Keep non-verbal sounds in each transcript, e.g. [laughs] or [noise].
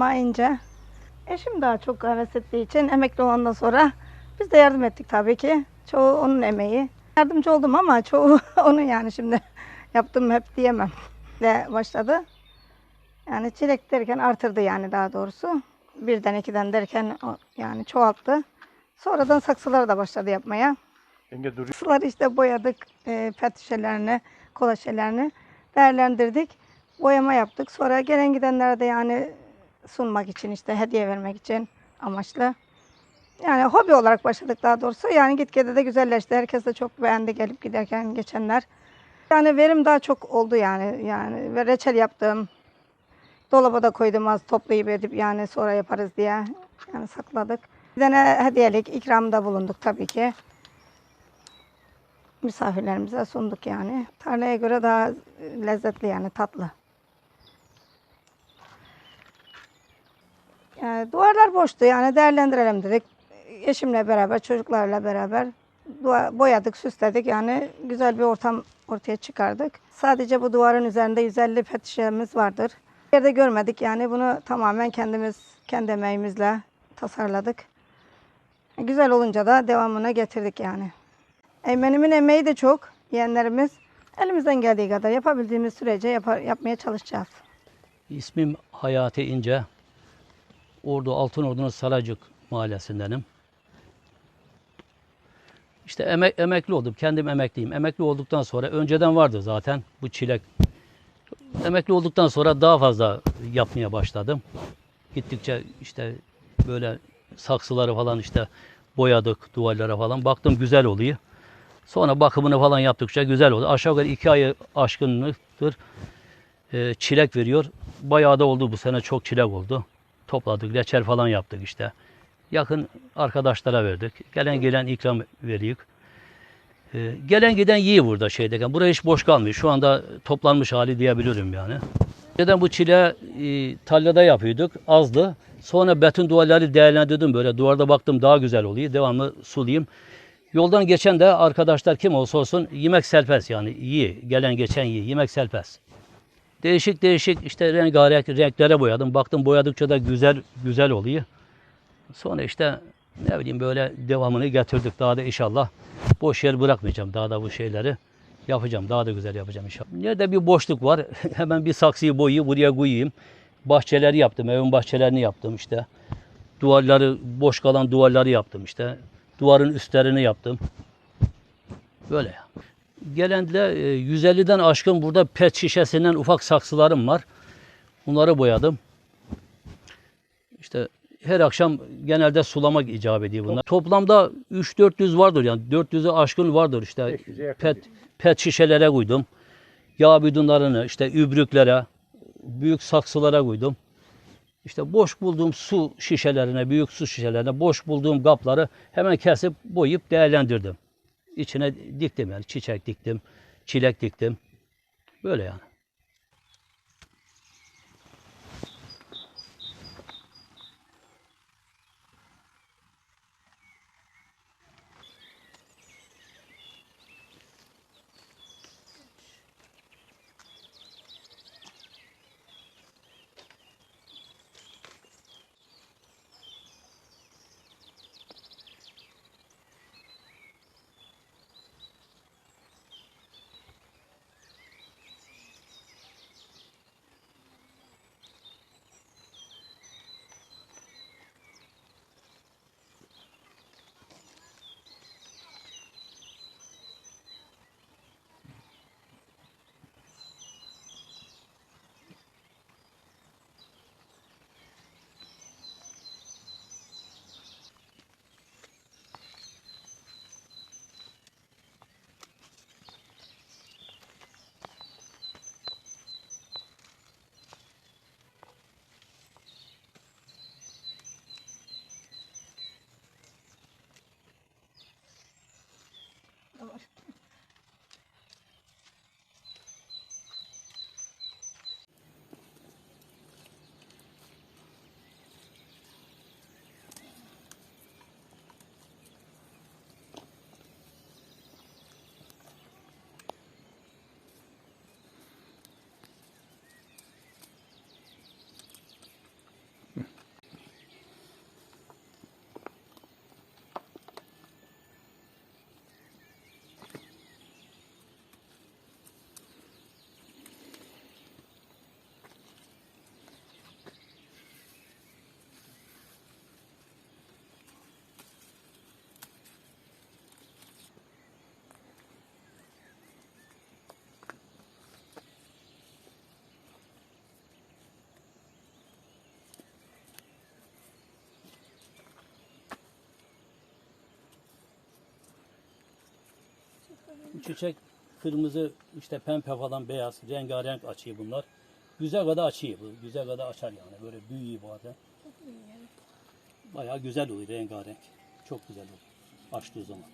olmayınca eşim daha çok heves ettiği için emekli olandan sonra biz de yardım ettik tabii ki. Çoğu onun emeği. Yardımcı oldum ama çoğu [laughs] onun yani şimdi yaptım hep diyemem de başladı. Yani çilek derken artırdı yani daha doğrusu. Birden ikiden derken yani çoğalttı. Sonradan saksıları da başladı yapmaya. Suları işte boyadık, e, pet şişelerini, kola şişelerini değerlendirdik. Boyama yaptık. Sonra gelen gidenlere de yani sunmak için işte hediye vermek için amaçlı. Yani hobi olarak başladık daha doğrusu. Yani gitgide de güzelleşti. Herkes de çok beğendi gelip giderken geçenler. Yani verim daha çok oldu yani. Yani ve reçel yaptım. Dolaba da koydum az toplayıp edip yani sonra yaparız diye. Yani sakladık. Bir tane hediyelik ikramda bulunduk tabii ki misafirlerimize sunduk yani. Tarlaya göre daha lezzetli yani tatlı. Yani duvarlar boştu yani değerlendirelim dedik. Eşimle beraber, çocuklarla beraber boyadık, süsledik yani güzel bir ortam ortaya çıkardık. Sadece bu duvarın üzerinde 150 pet şişemiz vardır. Bir yerde görmedik yani bunu tamamen kendimiz, kendi emeğimizle tasarladık. Güzel olunca da devamına getirdik yani. Eymenimin emeği de çok. Yeğenlerimiz elimizden geldiği kadar yapabildiğimiz sürece yapar, yapmaya çalışacağız. İsmim Hayati İnce. Ordu Altınordu'nun Saracık mahallesindenim. İşte emek, emekli oldum. Kendim emekliyim. Emekli olduktan sonra önceden vardı zaten bu çilek. Emekli olduktan sonra daha fazla yapmaya başladım. Gittikçe işte böyle saksıları falan işte boyadık duvarlara falan. Baktım güzel oluyor. Sonra bakımını falan yaptıkça güzel oldu. Aşağı yukarı iki ayı aşkınlıktır e, çilek veriyor. Bayağı da oldu bu sene çok çilek oldu. Topladık, reçel falan yaptık işte. Yakın arkadaşlara verdik. Gelen gelen ikram veriyoruz. E, gelen giden yiyor burada şeydeyken. Buraya hiç boş kalmıyor. Şu anda toplanmış hali diyebilirim yani. Neden bu çile e, tarlada yapıyorduk. Azdı. Sonra beton duvarları değerlendirdim böyle. Duvarda baktım daha güzel oluyor. Devamlı sulayayım. Yoldan geçen de arkadaşlar kim olsa olsun yemek selpes yani iyi. Gelen geçen iyi. Yemek selpes. Değişik değişik işte rengarenk renklere boyadım. Baktım boyadıkça da güzel güzel oluyor. Sonra işte ne bileyim böyle devamını getirdik. Daha da inşallah boş yer bırakmayacağım. Daha da bu şeyleri yapacağım. Daha da güzel yapacağım inşallah. Nerede bir boşluk var [laughs] hemen bir saksıyı boyayıp buraya koyayım. Bahçeleri yaptım. Evin bahçelerini yaptım işte. Duvarları boş kalan duvarları yaptım işte. Duvarın üstlerini yaptım. Böyle ya. Gelen de e, 150'den aşkın burada pet şişesinden ufak saksılarım var. Bunları boyadım. İşte her akşam genelde sulamak icap ediyor bunlar. Toplamda 3-400 vardır yani 400'e aşkın vardır işte 500'e yakın pet, pet şişelere koydum. Yağ bidonlarını işte übrüklere, büyük saksılara koydum. İşte boş bulduğum su şişelerine, büyük su şişelerine boş bulduğum kapları hemen kesip boyayıp değerlendirdim. İçine diktim yani çiçek diktim, çilek diktim. Böyle yani. Çiçek kırmızı işte pembe falan beyaz rengarenk açıyor bunlar. Güzel kadar açıyor bu. Güzel kadar açar yani. Böyle büyüyor bazen. Bayağı güzel oluyor rengarenk. Çok güzel oluyor. Açtığı zaman.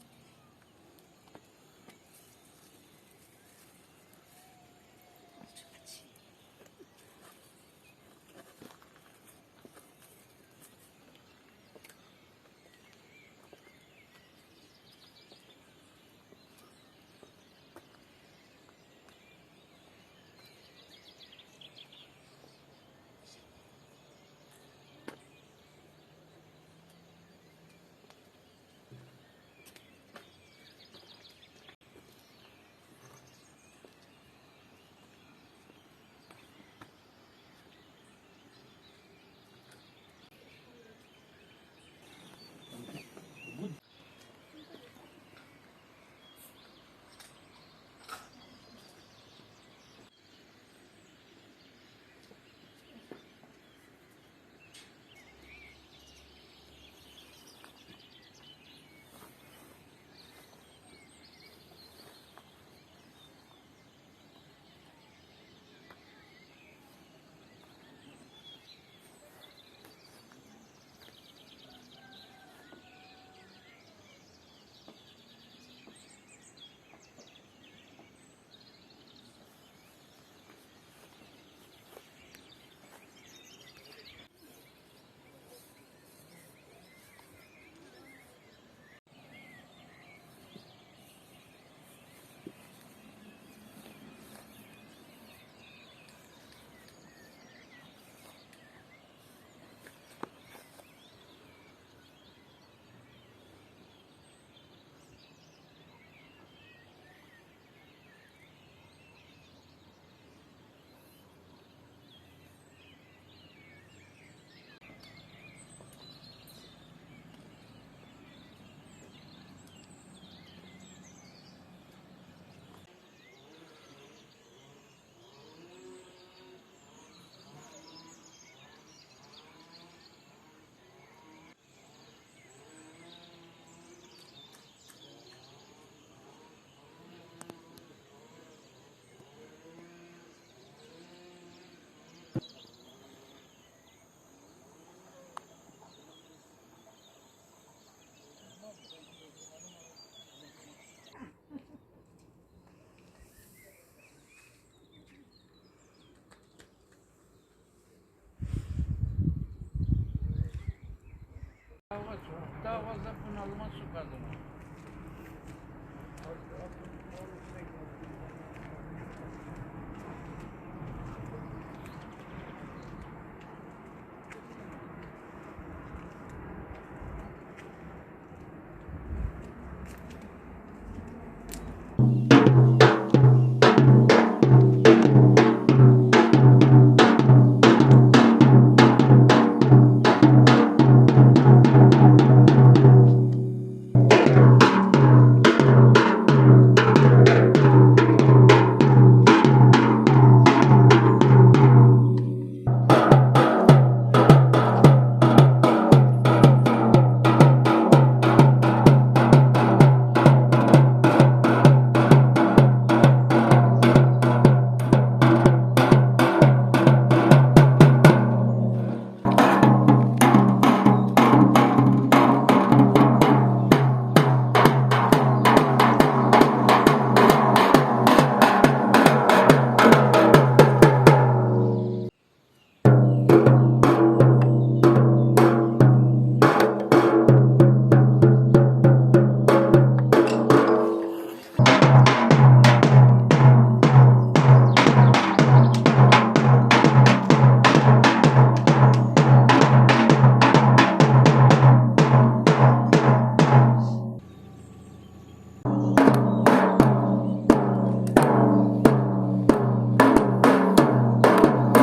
Fazla, daha fazla bunalıma sokardım.